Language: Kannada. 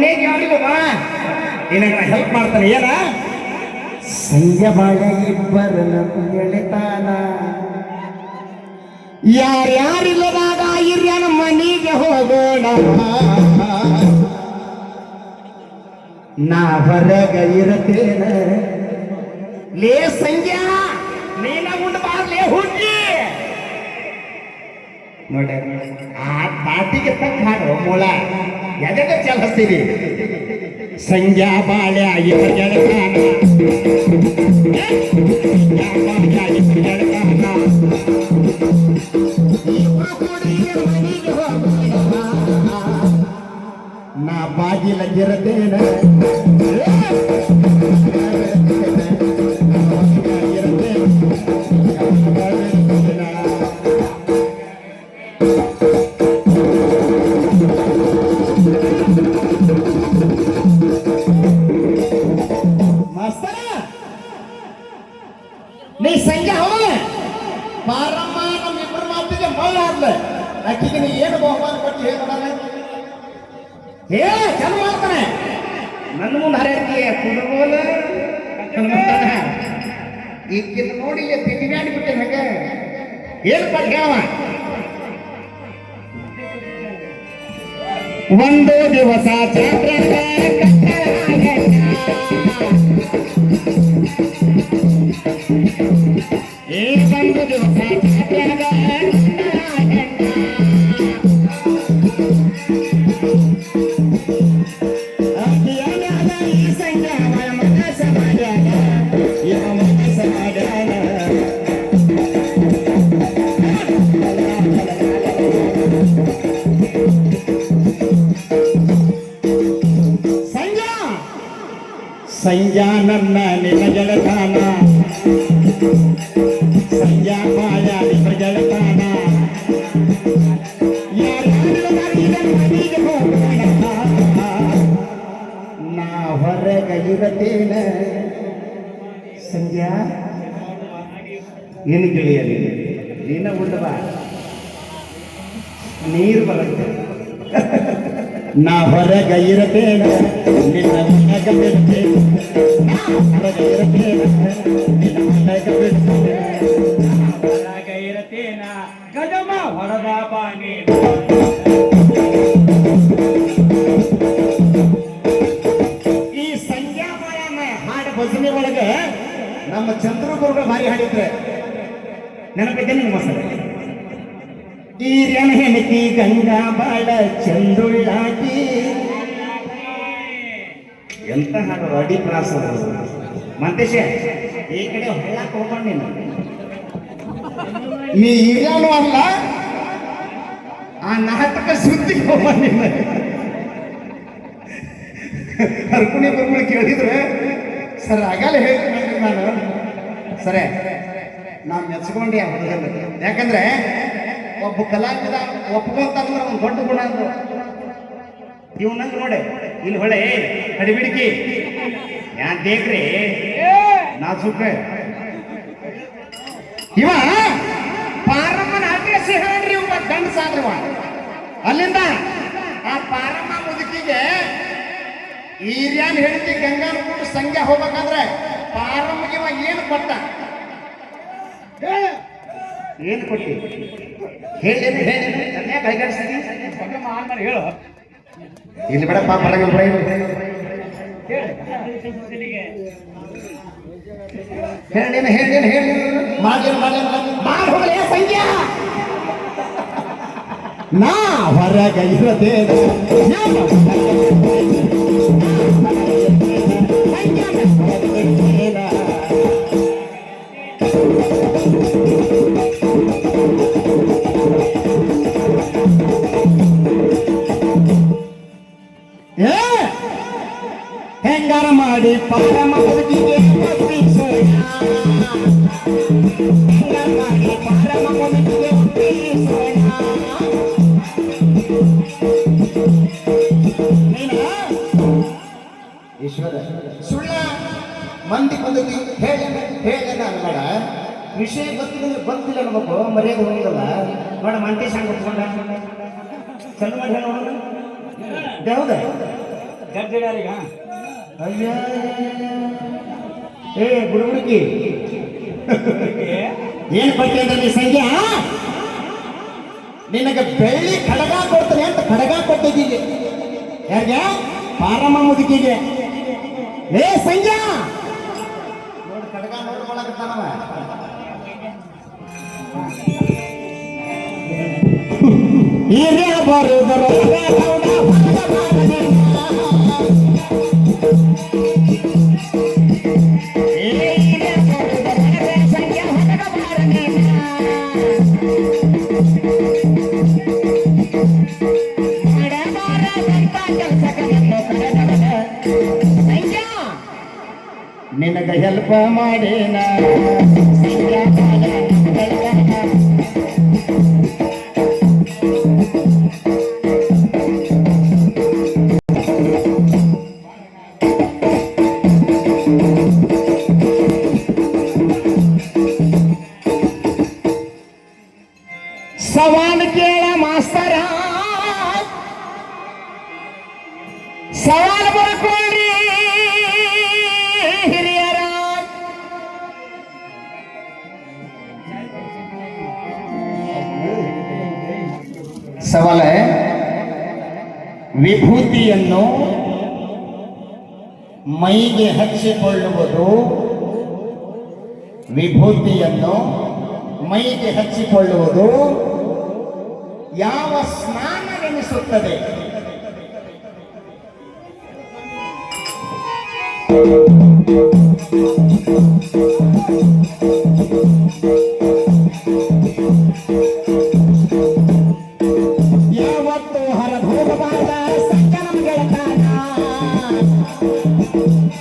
ಮನೆಗೆ ಯಾರಿಗೂ ಬಾ. ಹೆಲ್ಪ್ ಮಾಡ್ತಾನೆ, ಏನ? ಸಂಜೆ ಬಾಳೆ ಇಬ್ಬರನ್ನ ಎಳಿತಾನ. ಯಾರ್ಯಾರಿಲ್ಲದಾಗ ಹಿರಿಯನ ಮನೆಗೆ ಹೋಗೋಣ ನಾ ಹೊರಗ ಇರತೇನ? ಲೇ ಸಂಖ್ಯಾ ನೀನ ಗುಂಡ ಬಾರ್ಲೇ ಹುಡ್ಗಿ. ನೋಡಿ ಆ ತಾಟಿಗೆ ತಕ್ಕ ಹಾಡು ಮೂಳ ಎದಕ್ಕೆ ಚಲಿಸ್ತೀರಿ ಸಂಜಾ ಬಾಳೆ ಇಬ್ಬ ಗೆಳತಾನ ಸಂಜಾ ಬಾಳೆ ಇಬ್ಬ ಗೆಳತಾನ ಇಬ್ರು ಕೂಡಿ ಮನೆಗೆ ಹೋಗೋಣ. ನಾ ಬಾಗಿಲ ಗಿರತೇನ ಆಕಿಗೆ ನೀ ಏನು ಬಹುಮಾನ ಕೊಟ್ಟು ಹೇಳ್ಕೊಡಲ್ಲ ಹೇ ಚಂದ ಮಾಡ್ತಾನೆ ನನ್ನ ಮುಂದೆ ಹರಿಯಕ್ಕೆ ಕುಡುಗೋಲ ಈಗಿನ ನೋಡಿ ತಿಂಡಿ ಮಾಡಿ ಬಿಟ್ಟೆ ಹಂಗೆ ಏನು ಕೊಟ್ಟು ಹೇಳವ ಒಂದು ದಿವಸ ಚಾಪ್ರಕ್ಕ ಈ ಒಂದು ದಿವಸ ಚಾಪ್ರಕ್ಕ ಸಂಜಾ ಸಂಜಾ ನನ್ನ ನಿನ್ನ ಗೆಳತಾನ ಸಂಜಾ ಮಾಯ ನಿನ್ನ ಗೆಳತಾನ ಯಾರ್ಯಾರು ಮನೆಗೆ ಮನೆಗೆ ಹೋಗೋಣ ನಾ ಹೊರಗೆ ಇರತೇನ ಸಂಜಾ ಏನು ಗೆಳೆಯ ನೀನು ನೀನ ಉಂಡವ ನೀರು ಬರುತ್ತೆ. ನಾ ಹೊರಗೆ ಇರಬೇಡ ನಿನ್ನ ಮನೆಗ ಬಿಡ್ತೇನೆ ನಾ ಹೊರಗ ಇರತೇನ ನಿನ್ನ ಮನೆಗ ಬಿಡ್ತೇನೆ ಹೊರಗ ಇರತೇನ? ಗಜಮ ಹೊರದ ಈ ಸಂಧ್ಯಾಮಾಯನ ಹಾಡು ಭಜನೆ ಒಳಗೆ ನಮ್ಮ ಚಂದ್ರಗುರುಗಳು ಭಾರಿ ಹಾಡಿದ್ರೆ ನೆನಪಿದ್ದೇನೆ ನಿಮ್ಮ ಸರ್ ರಣ ಹೆಣತಿ ಗಂಗಾ ಬಾಳ ಚಂದುಳ್ಳಾಟಿ. ಎಂತ ಹಾಡು ಅಡಿ ಪ್ರಾಸ ಮಂತೇಶ, ಈ ಕಡೆ ಹೊಳ್ಳಕ್ಕೆ ಹೋಗೋಣ ನೀನು. ನೀ ಹಿರಿಯನು ಅಲ್ಲ, ಆ ನಾಟಕ ಸುದ್ದಿ ಹೋಗೋಣ ಹರ್ಕುಣಿ ಬರ್ಗಳು ಕೇಳಿದ್ರೆ, ಸರ್ ಆಗಲ್ಲ ಹೇಳ್ತೀನಿ ನಾನು. ಸರಿ ನಾನು ಮೆಚ್ಕೊಂಡೆ ಆ ಯಾಕಂದ್ರೆ ಒಬ್ಬ ಕಲಾವಿದ ಒಪ್ಕೊಂತಂದ್ರೆ ಒಂದು ದೊಡ್ಡ ಗುಣ ಅಂದ್ರು. ಇವನಂಗ್ ನೋಡಿ, ಇಲ್ಲಿ ಹೊಳೆ ಹಡಿಬಿಡಿಕಿ ಯಾನ್ ದೇಕ್ರಿ ನಾಜುಕ ಇವ ಪಾರಮ್ಮನ ಅಡ್ರೆಸ್ ಹೇಳ್ರಿ ಇವ ಗಂಡಸಾದ್ರವ ಅಲ್ಲಿಂದ ಆ ಪಾರಮ್ಮ ಮುದುಕಿಗೆ ಈರ್ಯಾನ್ ಹೇಳ್ತಿ ಗಂಗಾನ ಕೂಡ ಸಂಖ್ಯೆ ಹೋಗ್ಬೇಕಂದ್ರೆ ಪಾರಮ್ಮಗೆ ಇವ ಏನು ಕೊಟ್ಟ? ಏನು ಕೊಟ್ಟಿ ಹೇಳೇನು ಹೇಳೇನು ಚೆನ್ನಾಗಿ ಕೈಗಾಡಿಸ್ತೀನಿ ಆದ್ಮೇಲೆ ಹೇಳು ಇಲ್ಲಿ ಬಿಡಪ್ಪ ಬರಂಗಿಲ್ಲ ಬಿಡ ಇಲ್ಲಿ. ಹೇಳೇನು ಹೇಳೇನು ಹೇಳೇನು ಮಾಡೇನು ಮಾಡೇನು ಮಾಡಿ ಹೋಗಲೇ ಸಂಖ್ಯಾ ನಾ ಹೊರಗ ಇರದೇನು ಏ ಮಾಡಿ ಒಪ್ಪಿಸೋಣ. ಹೆಂಗಾರ ಮಾಡಿ ಒಪ್ಪಿಸೋಣ. ನೀನ? ಈಶ್ವರ ಸುಳ್ಳ ಮಂದಿ ಬಂದು ಹೇಳೇನ ಹೇಳೇನ ಅನ್ಬೇಡ. ವಿಷಯ ಗೊತ್ತಿಲ್ಲ ಗೊತ್ತಿಲ್ಲ ಅನ್ಬೇಕು ಮರ್ಯಾದೆ ಹೋಗಿಲ್ಲ ನೋಡ ಮಂಟಿ ಹಂಗ ಕೊಟ್ಕೊಂಡ. ಚಲೋ ಮಾಡಿ ಹೇಳೋಣ ಹೌದಾ ಅಯ್ಯ ಏ ಹುಡುಗಿ ಏನ್ ಅಂದ್ರೆ ನೀ ಸಂಖ್ಯಾ ನಿನಗೆ ಬೆಳ್ಳಿ ಕಡಗ ಕೊಡ್ತೀನಿ ಅಂತ ಕಡಗ ಕೊಟ್ಟಿದ್ದೀನಿ ಯಾರಿಗೆ? ಪಾರಮ್ಮ ಮುದುಕಿಗೆ. ಏ, ಸಂಜಾ! ನೋಡಿ, ಕಡಗ ನೋಡ್ಕೊಳಕತ್ತಾನವ. ಹಿರಿಯ ಹೆಲ್ಪ್ ಮಾಡೇನ. ಸವಾಲ? ವಿಭೂತಿಯನ್ನು ಮೈಗೆ ಹಚ್ಚಿಕೊಳ್ಳುವುದು. ವಿಭೂತಿಯನ್ನು ಮೈಗೆ ಹಚ್ಚಿಕೊಳ್ಳುವುದು ಯಾವ ಸ್ನಾನವೆನಿಸುತ್ತದೆ? ಯಾವತ್ತು